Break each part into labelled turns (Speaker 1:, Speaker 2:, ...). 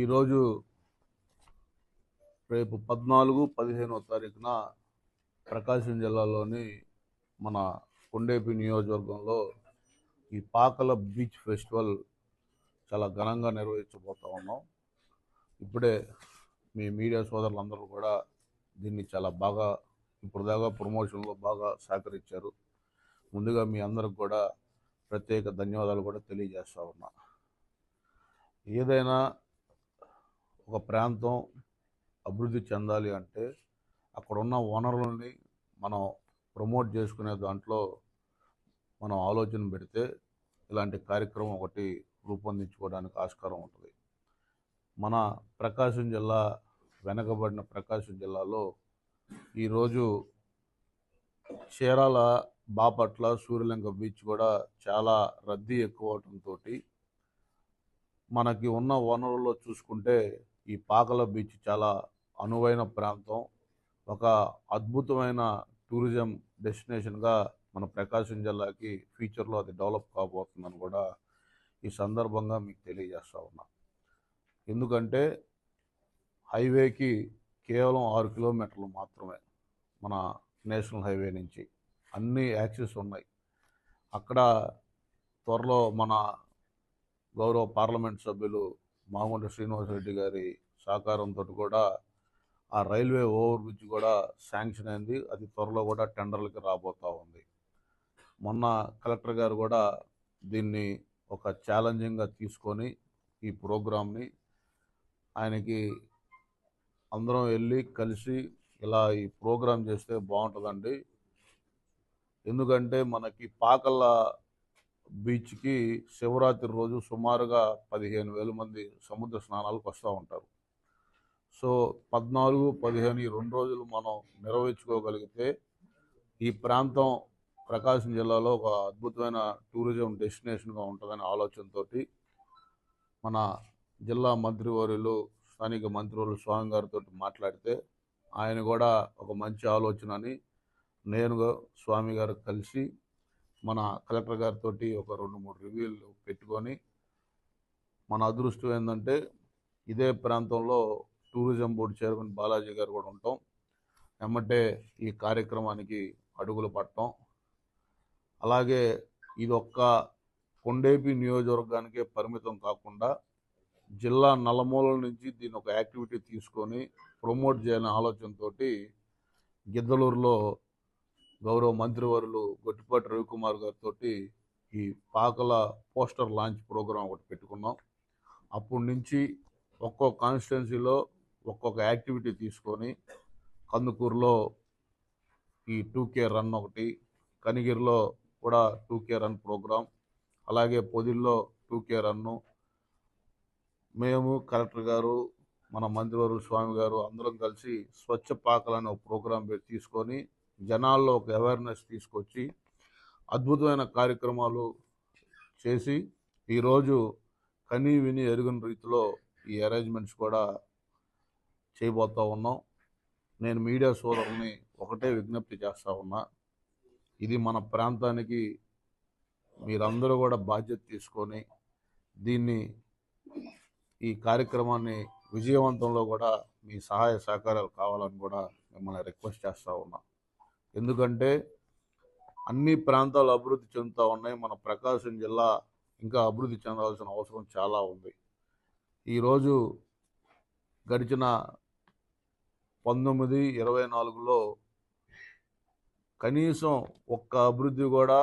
Speaker 1: ఈరోజు రేపు పద్నాలుగు పదిహేనో తారీఖున ప్రకాశం జిల్లాలోని మన కొండేపి నియోజకవర్గంలో ఈ పాకల బీచ్ ఫెస్టివల్ చాలా ఘనంగా నిర్వహించబోతా ఉన్నాం. ఇప్పుడే మీ మీడియా సోదరులందరూ కూడా దీన్ని చాలా బాగా ఇప్పుడు దాకా ప్రమోషన్లో బాగా సహకరించారు. ముందుగా మీ అందరికి కూడా ప్రత్యేక ధన్యవాదాలు కూడా తెలియజేస్తా ఉన్నా. ఏదైనా ఒక ప్రాంతం అభివృద్ధి చెందాలి అంటే అక్కడ ఉన్న వనరులని మనం ప్రమోట్ చేసుకునే దాంట్లో మనం ఆలోచన పెడితే ఇలాంటి కార్యక్రమం ఒకటి రూపొందించుకోవడానికి ఆస్కారం ఉంటుంది. మన ప్రకాశం జిల్లా వెనకబడిన ప్రకాశం జిల్లాలో ఈరోజు చీరాల బాపట్ల సూర్యలింగ బీచ్ కూడా చాలా రద్దీ ఎక్కువ అవటంతో మనకి ఉన్న వనరుల్లో చూసుకుంటే ఈ పాకల బీచ్ చాలా అనువైన ప్రాంతం. ఒక అద్భుతమైన టూరిజం డెస్టినేషన్గా మన ప్రకాశం జిల్లాకి ఫ్యూచర్లో అది డెవలప్ కాబోతుందని కూడా ఈ సందర్భంగా మీకు తెలియజేస్తూ ఉన్నా. ఎందుకంటే హైవేకి కేవలం ఆరు కిలోమీటర్లు మాత్రమే మన నేషనల్ హైవే నుంచి. అన్ని యాక్సెస్ ఉన్నాయి. అక్కడ త్వరలో మన గౌరవ పార్లమెంట్ సభ్యులు మాగుంట శ్రీనివాసరెడ్డి గారి సహకారంతో కూడా ఆ రైల్వే ఓవర్ బ్రిడ్జ్ కూడా శాంక్షన్ అయింది. అది త్వరలో కూడా టెండర్లకి రాబోతూ ఉంది. మొన్న కలెక్టర్ గారు కూడా దీన్ని ఒక ఛాలెంజింగ్గా తీసుకొని ఈ ప్రోగ్రామ్ని ఆయనకి అందరం వెళ్ళి కలిసి ఇలా ఈ ప్రోగ్రాం చేస్తే బాగుంటుందండి. ఎందుకంటే మనకి పాకల బీచ్కి శివరాత్రి రోజు సుమారుగా పదిహేను వేల మంది సముద్ర స్నానాలకు వస్తూ ఉంటారు. సో పద్నాలుగు పదిహేను ఈ రెండు రోజులు మనం నిర్వహించుకోగలిగితే ఈ ప్రాంతం ప్రకాశం జిల్లాలో ఒక అద్భుతమైన టూరిజం డెస్టినేషన్గా ఉంటుందనే ఆలోచనతో మన జిల్లా మంత్రివర్యులు స్థానిక మంత్రివర్యులు స్వామి గారితో మాట్లాడితే ఆయన కూడా ఒక మంచి ఆలోచన అని నేను స్వామి గారు కలిసి మన కలెక్టర్ గారితో ఒక రెండు మూడు రివ్యూలు పెట్టుకొని మన అదృష్టం ఏంటంటే ఇదే ప్రాంతంలో టూరిజం బోర్డు చైర్మన్ బాలాజీ గారు కూడా ఉంటాం. ఎమ్మటే ఈ కార్యక్రమానికి అడుగులు పట్టడం అలాగే ఇది ఒక్క కొండేపి నియోజకవర్గానికే పరిమితం కాకుండా జిల్లా నలమూలల నుంచి దీని ఒక యాక్టివిటీ తీసుకొని ప్రమోట్ చేయాలనే ఆలోచనతోటి గిద్దలూరులో గౌరవ మంత్రివర్యులు గొట్టిపాటి రవికుమార్ గారితో ఈ పాకల పోస్టర్ లాంచ్ ప్రోగ్రాం ఒకటి పెట్టుకున్నాం. అప్పటి నుంచి ఒక్కొక్క కాన్స్టిట్యున్సీలో ఒక్కొక్క యాక్టివిటీ తీసుకొని కందుకూరులో ఈ టూ కే రన్ ఒకటి కనిగిరిలో కూడా టూ కే రన్ ప్రోగ్రాం అలాగే పొదిల్లో టూ కే రన్ను. మేము కలెక్టర్ గారు మన మంత్రివర్యులు స్వామి గారు అందరం కలిసి స్వచ్ఛ పాకలని ఒక ప్రోగ్రాం తీసుకొని జనాల్లో ఒక అవేర్నెస్ తీసుకొచ్చి అద్భుతమైన కార్యక్రమాలు చేసి ఈరోజు కనీ విని ఎరుగని రీతిలో ఈ అరేంజ్మెంట్స్ కూడా చేయబోతూ ఉన్నాం. నేను మీడియా సోదరుల్ని ఒకటే విజ్ఞప్తి చేస్తూ ఉన్నా. ఇది మన ప్రాంతానికి మీరందరూ కూడా బాధ్యత తీసుకొని దీన్ని ఈ కార్యక్రమాన్ని విజయవంతంలో కూడా మీ సహాయ సహకారాలు కావాలని కూడా మిమ్మల్ని రిక్వెస్ట్ చేస్తూ ఉన్నాం. ఎందుకంటే అన్ని ప్రాంతాలు అభివృద్ధి చెందుతూ ఉన్నాయి. మన ప్రకాశం జిల్లా ఇంకా అభివృద్ధి చెందాల్సిన అవసరం చాలా ఉంది. ఈరోజు గడిచిన పంతొమ్మిది ఇరవై నాలుగులో కనీసం ఒక్క అభివృద్ధి కూడా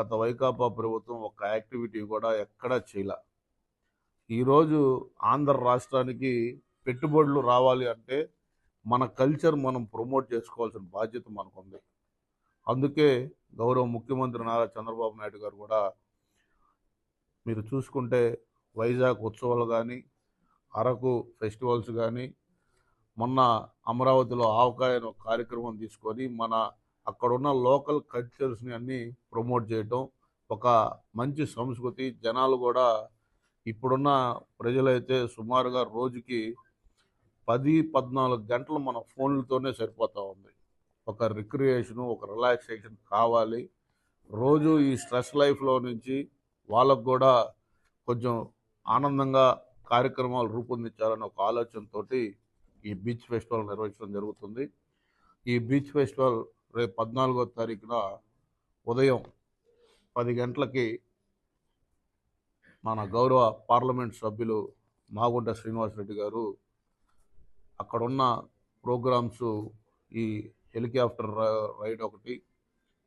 Speaker 1: గత వైకాపా ప్రభుత్వం ఒక్క యాక్టివిటీ కూడా ఎక్కడా చేయలే. ఈరోజు ఆంధ్ర రాష్ట్రానికి పెట్టుబడులు రావాలి అంటే మన కల్చర్ మనం ప్రమోట్ చేసుకోవాల్సిన బాధ్యత మనకుంది. అందుకే గౌరవ ముఖ్యమంత్రి నారా చంద్రబాబు నాయుడు గారు కూడా మీరు చూసుకుంటే వైజాగ్ ఉత్సవాలు కానీ అరకు ఫెస్టివల్స్ కానీ మొన్న అమరావతిలో ఆవకాయ అనే కార్యక్రమం తీసుకొని మన అక్కడున్న లోకల్ కల్చర్స్ని అన్నీ ప్రమోట్ చేయటం ఒక మంచి సంస్కృతి. జనాలు కూడా ఇప్పుడున్న ప్రజలైతే సుమారుగా రోజుకి పది పద్నాలుగు గంటలు మన ఫోన్లతోనే సరిపోతూ ఉంది. ఒక రిక్రియేషను ఒక రిలాక్సేషన్ కావాలి. రోజు ఈ స్ట్రెస్ లైఫ్లో నుంచి వాళ్ళకు కూడా కొంచెం ఆనందంగా కార్యక్రమాలు రూపొందించాలని ఒక ఆలోచనతోటి ఈ బీచ్ ఫెస్టివల్ నిర్వహించడం జరుగుతుంది. ఈ బీచ్ ఫెస్టివల్ రేపు పద్నాలుగో తారీఖున ఉదయం పది గంటలకి మన గౌరవ పార్లమెంట్ సభ్యులు మాగుంట శ్రీనివాసరెడ్డి గారు అక్కడున్న ప్రోగ్రామ్స్ ఈ హెలికాప్టర్ రైడ్ ఒకటి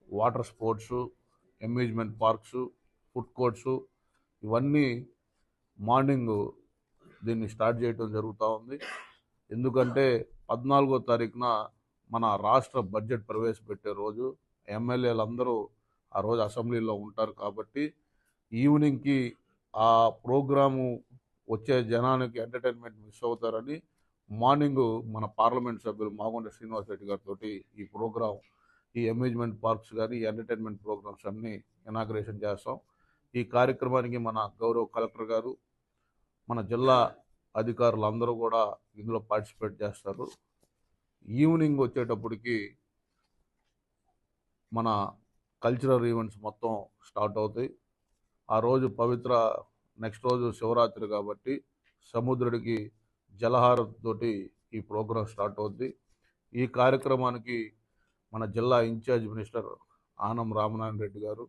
Speaker 1: water sports amusement parks food courts ఇవన్నీ మార్నింగ్ దీన్ని స్టార్ట్ చేయడం జరుగుతూ ఉంది. ఎందుకంటే పద్నాలుగో తారీఖున మన రాష్ట్ర బడ్జెట్ ప్రవేశపెట్టే రోజు ఎమ్మెల్యేలు అందరూ ఆ రోజు అసెంబ్లీలో ఉంటారు కాబట్టి ఈవినింగ్కి ఆ ప్రోగ్రాము వచ్చే జనానికి ఎంటర్టైన్మెంట్ మిస్ అవుతారని మార్నింగ్ మన పార్లమెంట్ సభ్యులు మాగుండ శ్రీనివాస్ రెడ్డి గారితో ఈ ప్రోగ్రాం ఈ అమ్యూజ్మెంట్ పార్క్స్ కానీ ఎంటర్టైన్మెంట్ ప్రోగ్రామ్స్ అన్నీ ఇనాగ్రేషన్ చేస్తాం. ఈ కార్యక్రమానికి మన గౌరవ కలెక్టర్ గారు మన జిల్లా అధికారులు అందరూ కూడా ఇందులో పార్టిసిపేట్ చేస్తారు. ఈవినింగ్ వచ్చేటప్పటికి మన కల్చరల్ ఈవెంట్స్ మొత్తం స్టార్ట్ అవుతాయి. ఆ రోజు పవిత్ర నెక్స్ట్ రోజు శివరాత్రి కాబట్టి సముద్రుడికి జలహారతోటి ఈ ప్రోగ్రాం స్టార్ట్ అవుద్ది. ఈ కార్యక్రమానికి మన జిల్లా in charge minister Anam Ramanarayana Reddy గారు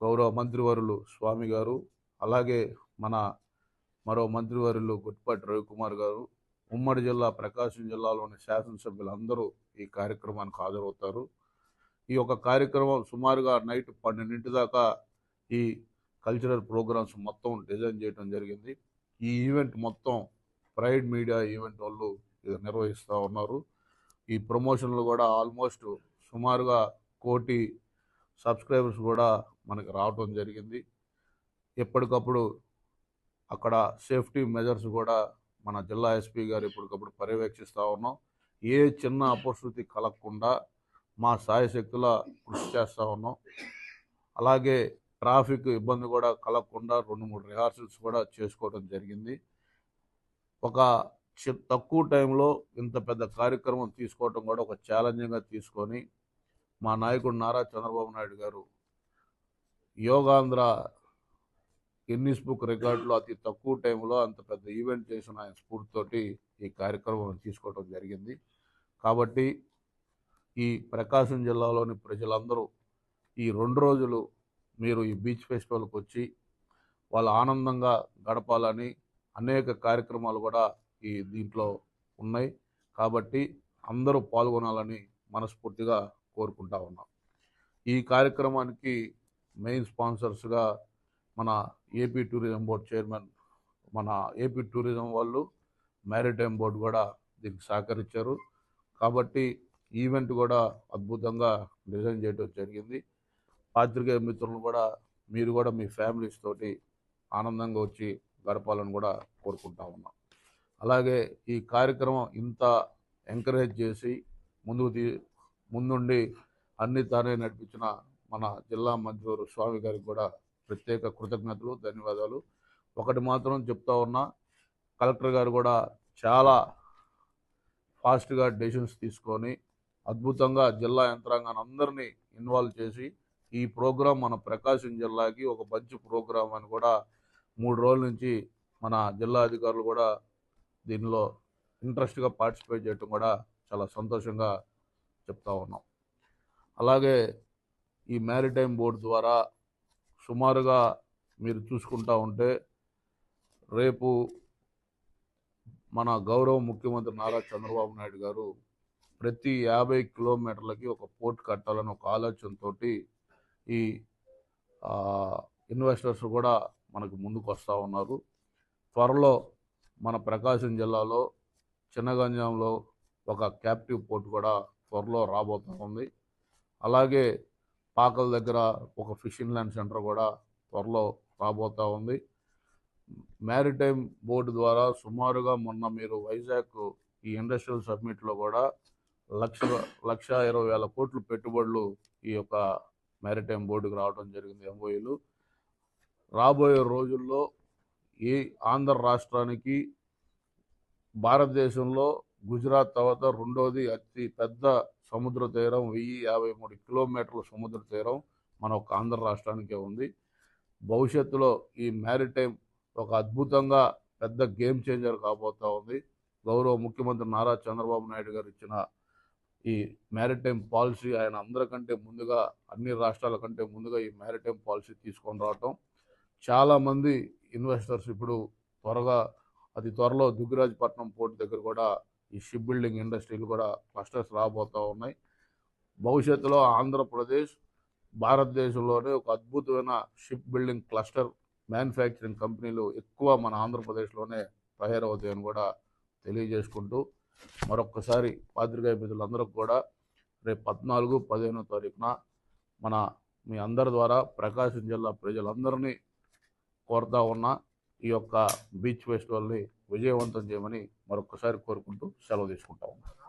Speaker 1: గౌరవ మంత్రివర్యులు స్వామి గారు అలాగే మన మరో మంత్రివర్యులు గుట్పాటి రవికుమార్ గారు ఉమ్మడి జిల్లా ప్రకాశం జిల్లాలోని శాసనసభ్యులందరూ ఈ కార్యక్రమానికి హాజరవుతారు. ఈ యొక్క కార్యక్రమం సుమారుగా నైట్ పన్నెండింటి దాకా ఈ కల్చరల్ ప్రోగ్రామ్స్ మొత్తం డిజైన్ చేయడం జరిగింది. ఈ ఈవెంట్ మొత్తం ప్రైడ్ మీడియా ఈవెంట్ వాళ్ళు ఇది నిర్వహిస్తూ ఉన్నారు. ఈ ప్రమోషన్లు కూడా ఆల్మోస్ట్ సుమారుగా కోటి సబ్స్క్రైబర్స్ కూడా మనకి రావటం జరిగింది. ఎప్పటికప్పుడు అక్కడ సేఫ్టీ మెజర్స్ కూడా మన జిల్లా ఎస్పీ గారు ఎప్పటికప్పుడు పర్యవేక్షిస్తూ ఉన్నాం. ఏ చిన్న అపశృతి కలగకుండా మా సాయశక్తుల కృషి చేస్తూ ఉన్నాం. అలాగే ట్రాఫిక్ ఇబ్బంది కూడా కలగకుండా రెండు మూడు రిహార్సల్స్ కూడా చేసుకోవడం జరిగింది. ఒక తక్కువ టైంలో ఇంత పెద్ద కార్యక్రమం తీసుకోవటం కూడా ఒక ఛాలెంజింగ్గా తీసుకొని మా నాయకుడు నారా చంద్రబాబు నాయుడు గారు యోగాంధ్ర గిన్నీస్ బుక్ రికార్డులో అతి తక్కువ టైంలో అంత పెద్ద ఈవెంట్ చేసిన ఆయన స్ఫూర్తితోటి ఈ కార్యక్రమం తీసుకోవడం జరిగింది. కాబట్టి ఈ ప్రకాశం జిల్లాలోని ప్రజలందరూ ఈ రెండు రోజులు మీరు ఈ బీచ్ ఫెస్టివల్కి వచ్చి వాళ్ళు ఆనందంగా గడపాలని అనేక కార్యక్రమాలు కూడా ఈ దీంట్లో ఉన్నాయి. కాబట్టి అందరూ పాల్గొనాలని మనస్ఫూర్తిగా కోరుకుంటా ఉన్నాం. ఈ కార్యక్రమానికి మెయిన్ స్పాన్సర్స్గా మన ఏపీ టూరిజం బోర్డ్ చైర్మన్ మన ఏపీ టూరిజం వాళ్ళు మ్యారిటైమ్ బోర్డు కూడా దీనికి సహకరించారు. కాబట్టి ఈవెంట్ కూడా అద్భుతంగా డిజైన్ చేయడం జరిగింది. పాత్రికేయ మిత్రులు కూడా మీరు కూడా మీ ఫ్యామిలీస్ తోటి ఆనందంగా వచ్చి గడపాలని కూడా కోరుకుంటా ఉన్నాం. అలాగే ఈ కార్యక్రమం ఇంత ఎంకరేజ్ చేసి ముందుకు తీ ముందుండి అన్ని తానే నడిపించిన మన జిల్లా మంత్రివారు స్వామి గారికి కూడా ప్రత్యేక కృతజ్ఞతలు ధన్యవాదాలు. ఒకటి మాత్రం చెప్తా ఉన్నా కలెక్టర్ గారు కూడా చాలా ఫాస్ట్గా డెసిషన్స్ తీసుకొని అద్భుతంగా జిల్లా యంత్రాంగాన్ని అందరినీ ఇన్వాల్వ్ చేసి ఈ ప్రోగ్రాం మన ప్రకాశం జిల్లాకి ఒక మంచి ప్రోగ్రాం అని కూడా మూడు రోజుల నుంచి మన జిల్లా అధికారులు కూడా దీనిలో ఇంట్రెస్ట్గా పార్టిసిపేట్ చేయటం కూడా చాలా సంతోషంగా చెప్తా ఉన్నాం. అలాగే ఈ మ్యారిటైమ్ బోర్డు ద్వారా సుమారుగా మీరు చూసుకుంటా ఉంటే రేపు మన గౌరవ ముఖ్యమంత్రి నారా చంద్రబాబు నాయుడు గారు ప్రతి యాభై కిలోమీటర్లకి ఒక పోర్ట్ కట్టాలని ఒక ఆలోచనతోటి ఈ ఇన్వెస్టర్స్ కూడా మనకు ముందుకు వస్తూ ఉన్నారు. త్వరలో మన ప్రకాశం జిల్లాలో చిన్నగంజాంలో ఒక క్యాప్టివ్ పోర్ట్ కూడా త్వరలో రాబోతూ ఉంది. అలాగే పాకల దగ్గర ఒక ఫిషింగ్ ల్యాండ్ సెంటర్ కూడా త్వరలో రాబోతూ ఉంది. మ్యారిటైమ్ బోర్డు ద్వారా సుమారుగా మొన్న మీరు వైజాగ్ ఈ ఇండస్ట్రియల్ సబ్మిట్లో కూడా లక్ష లక్ష ఇరవై వేల కోట్లు పెట్టుబడులు ఈ యొక్క మ్యారిటైమ్ బోర్డుకు రావడం జరిగింది. ఎంఓఈలు రాబోయే రోజుల్లో ఈ ఆంధ్ర రాష్ట్రానికి భారతదేశంలో గుజరాత్ తర్వాత రెండవది అతి పెద్ద సముద్ర తీరం వెయ్యి యాభై మూడు కిలోమీటర్ల సముద్ర తీరం మన ఒక ఆంధ్ర రాష్ట్రానికే ఉంది. భవిష్యత్తులో ఈ మ్యారిటైమ్ ఒక అద్భుతంగా పెద్ద గేమ్ చేంజర్ కాబోతా ఉంది. గౌరవ ముఖ్యమంత్రి నారా చంద్రబాబు నాయుడు గారు ఇచ్చిన ఈ మ్యారిటైమ్ పాలసీ ఆయన అందరికంటే ముందుగా అన్ని రాష్ట్రాల కంటే ముందుగా ఈ మ్యారిటైమ్ పాలసీ తీసుకొని రావటం చాలామంది ఇన్వెస్టర్స్ ఇప్పుడు త్వరగా అతి త్వరలో దుగ్గిరాజపట్నం పోర్ట్ దగ్గర కూడా ఈ షిప్ బిల్డింగ్ ఇండస్ట్రీలు కూడా క్లస్టర్స్ రాబోతూ ఉన్నాయి. భవిష్యత్తులో ఆంధ్రప్రదేశ్ భారతదేశంలోనే ఒక అద్భుతమైన షిప్ బిల్డింగ్ క్లస్టర్ మ్యానుఫ్యాక్చరింగ్ కంపెనీలు ఎక్కువ మన ఆంధ్రప్రదేశ్లోనే తయారవుతాయని కూడా తెలియజేసుకుంటూ మరొక్కసారి పాత్రికేయ మిత్రులందరికీ కూడా రేపు పద్నాలుగు పదిహేనో తారీఖున మన మీ అందరి ద్వారా ప్రకాశం జిల్లా ప్రజలందరినీ కోరుతా ఉన్నా ఈ యొక్క బీచ్ ఫెస్టివల్ని విజయవంతం చేయమని మరొకసారి కోరుకుంటూ సెలవు తీసుకుంటా ఉన్నాను